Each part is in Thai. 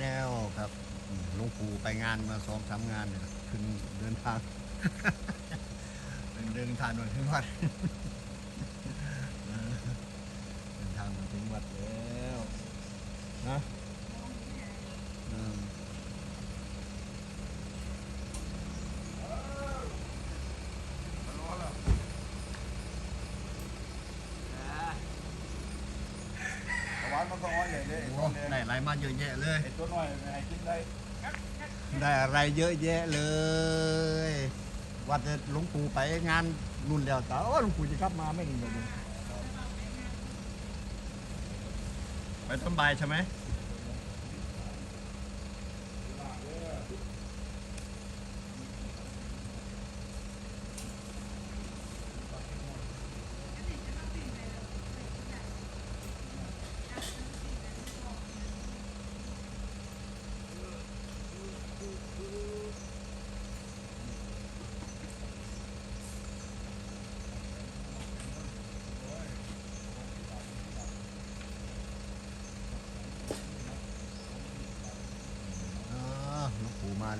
แนวครับลุงปู่ไปงานมาสองสามงานเนี่ยขึ้นเดินทาง เดินทางมาถึงวัด เออเดินทางมาถึงวัดแล้วนะอืม หวาน มันก็อ้อยใหญ่เลยโอ้ได้อะไรมาเยอะแยะเลย ไอ้ตัวน้อยไอ้กินได้ได้อะไรเยอะแยะเลยวัดหลวงปู่ไปงานรุ่นแล้วแต่ว่าหลวงปู่จะกลับมาไม่เห็นเลยไปต้นใบายใช่ไหม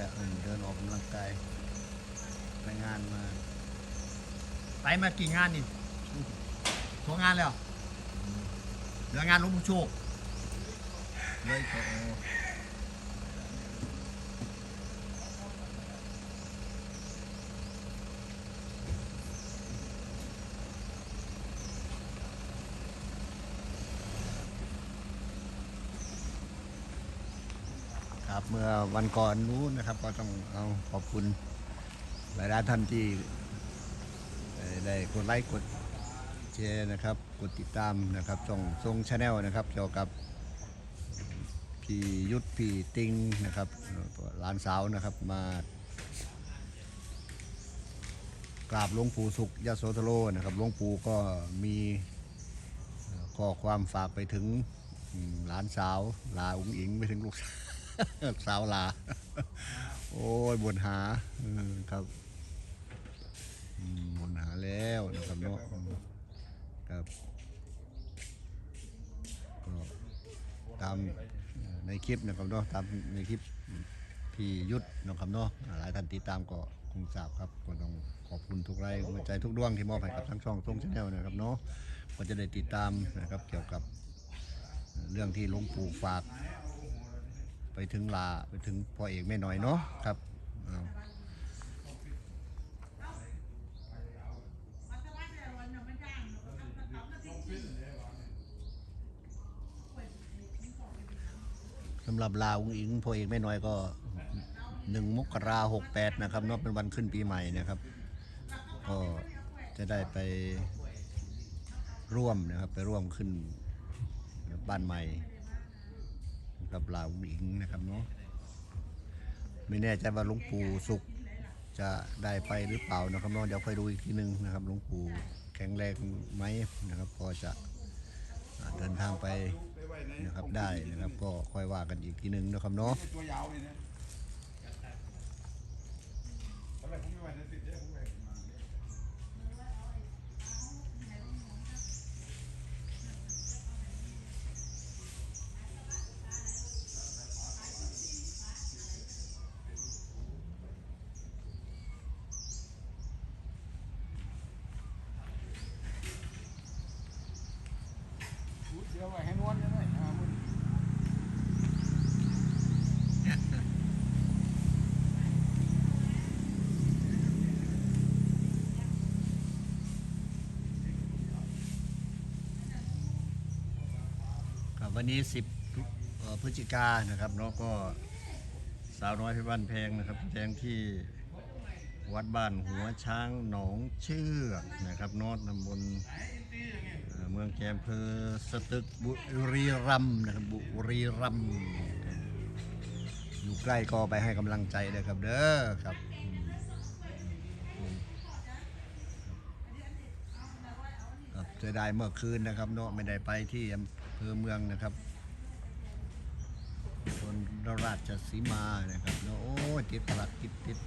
แล้วเออเดินออกกำลังกายไปงานมาไปมากี่งานนี่ทัวงานแล้วเหลืองานหลวงปู่โชคเลยโอ เมื่อวันก่อนนู้นนะครับ ก็ต้องเอาขอบคุณหลายท่านที่ได้กดไลค์กดแชร์นะครับ กดติดตามนะครับช่องทรงชาแนลนะครับเกี่ยวกับพี่ยุทธพี่ติงนะครับหลานสาวนะครับมากราบหลวงปู่สุขยาโสธโรนะครับหลวงปู่ก็มีข้อความฝากไปถึงหลานสาว ลาอุ้งอิงไปถึงลูกสาว สาวลา โอ้ยบนหาครับบนหาแล้วนะครับเนาะครับก็ตามในคลิปนะครับเนาะตามในคลิปพี่ยุทธนะครับเนาะหลายท่านติดตามก็คงทราบครับก็ต้องขอบคุณทุกไลค์หัวใจทุกดวงที่มอบให้กับทั้งช่องทรงชาแนลนะครับเนาะก็จะได้ติดตามนะครับเกี่ยวกับเรื่องที่หลวงปู่ฝาก ไปถึงลาไปถึงพ่อเอกแม่น้อยเนาะครับสำหรับลาองอิงพ่อเอกแม่น้อยก็หนึ่งมกราหกแปดนะครับเนาะเป็นวันขึ้นปีใหม่นะครับ ก็จะได้ไปร่วมนะครับไปร่วมขึ้นบ้านใหม่ กับลาวหญิงนะครับเนาะไม่แน่ใจว่าหลวงปู่สุขจะได้ไปหรือเปล่านะครับเนาะเดี๋ยวค่อยดูอีกทีนึงนะครับหลวงปู่แข็งแรงไหมนะครับก็จะเดินทางไปนะครับได้นะครับ ก็ค่อยว่ากันอีกทีนึงนะครับเนาะ ไอ้ตัวยาวเลยนะตอนแรกผมไม่ไหวจะติดเนี่ยผมไปมาเนี่ย พูดเดี๋ยวไว้ให้นวลจะได้หามึง ครับ วันนี้ 10พฤศจิกานะครับเนาะก็สาวน้อยเพชรบ้านแพงนะครับแจ้งที่วัดบ้านหัวช้างหนองเชือกนะครับนอดตำบลเมืองแกมเพอสตึกบุรีรัมนะครับบุรีรัมอยู่ใกล้ก็ไปให้กำลังใจเลยครับเด้อครับอืม เสียดายเมื่อคืนนะครับเนาะไม่ได้ไปที่อำเภอเมืองนะครับคนราชสีมานะครับเนาะโอ้ติดตลาดติดติด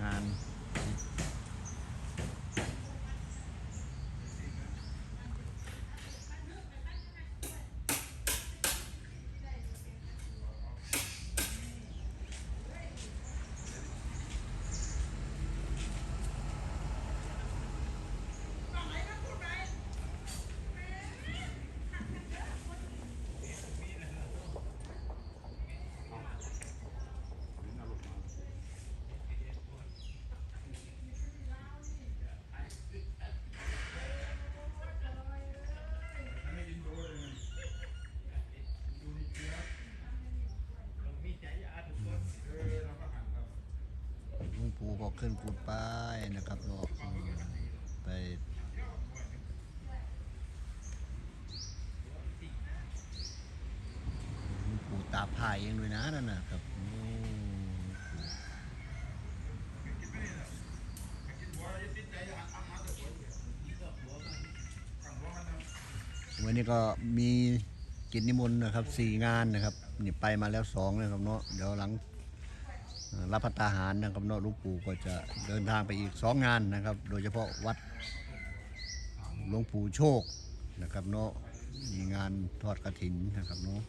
งาน ขึ้นกูดไปนะครับเนาะอืมไปหลวงปู่ตาพายเองด้วยนะนั่นนะครับวันนี้ก็มีกิจนิมนต์นะครับสี่งานนะครับนี่ไปมาแล้วสองนะครับเนาะเดี๋ยวหลัง รับพัตาหารนะครับเนอะหลูกปู่ก็จะเดินทางไปอีกสองงานนะครับ โดยเฉพาะวัดหลวงปู่โชคนะครับเนาะมีงานทอดกระถินนะครับเนาะ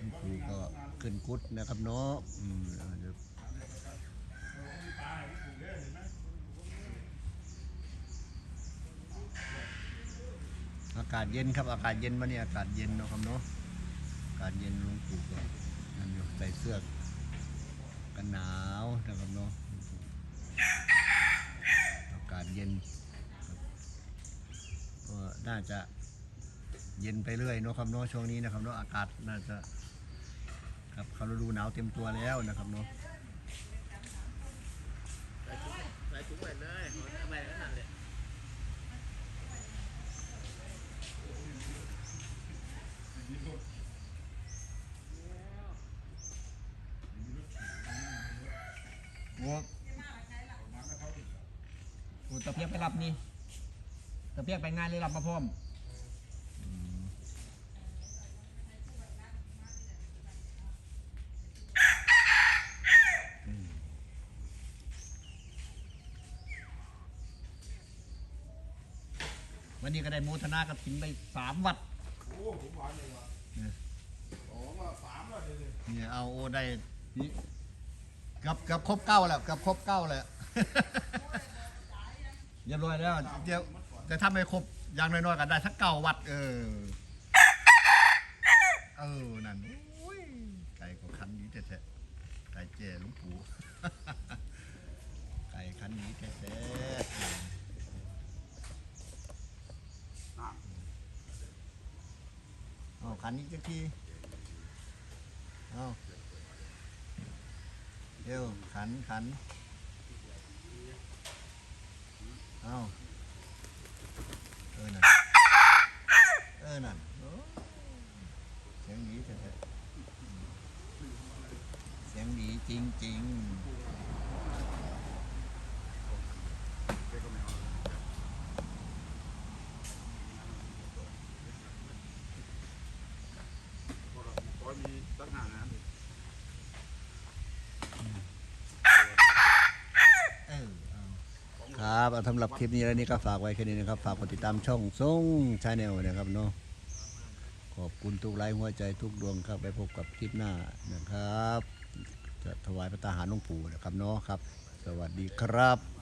หลวงปู่ก็ ขึ้นกุดนะครับเนาะอืมเอาเดี๋ยวอากาศเย็นครับอากาศเย็นมาเนี่ยอากาศเย็นเนาะครับเนาะอากาศเย็นลวงปู่ก็นั่นอยู่ใส่เสื้อกันหนาวนะครับเนาะอากาศเย็นก็น่าจะเย็นไปเรื่อยเนาะครับเนาะช่วงนี้นะครับเนาะอากาศน่าจะ ครับเขาฤดูหนาวเต็มตัวแล้วนะครับเนาะใส่ถุงไปเลยไปแล้วนั่นเลยโอ้โหตะเพียกไปรับนี่ตะเพียกไปงานเลยรับมาพร้อม วันนี้ก็ได้โมทนากับถินไปสามวัดโอ้ผมหวานเลยว่ะสองว่าสามแล้วเดี๋ยวนี้เนี่ยเอาโอได้นี่เกือบเกือบครบเก้าแล้วเกือบครบเก้าแล้วเรียบร้อยแล้วเดี๋ยวแต่ถ้าไม่ครบอย่างน้อยๆก็ได้สักเก้าวัด เออ เออ นั่นโอ้ยไก่ก็คันนี้แท้ๆไก่เจหลุงปู่ไก่คันนี้แท้ๆ อันนี้จักทีเอาเดี๋ยวขันขันเอาเออนั่นเออนั่นเสียงดีแท้เสียงดีจริงขอมีตั้งหานะ ๆ เออเอา ครับสำหรับคลิปนี้แล้วนี่ก็ฝากไว้แค่นี้นะครับ ฝากกดติดตามช่องทรงชาแนลนะครับเนาะขอบคุณทุกไลค์หัวใจทุกดวงครับไปพบกับคลิปหน้านะครับ จะถวายพระตาหารหลวงปู่นะครับเนาะครับ สวัสดีครับ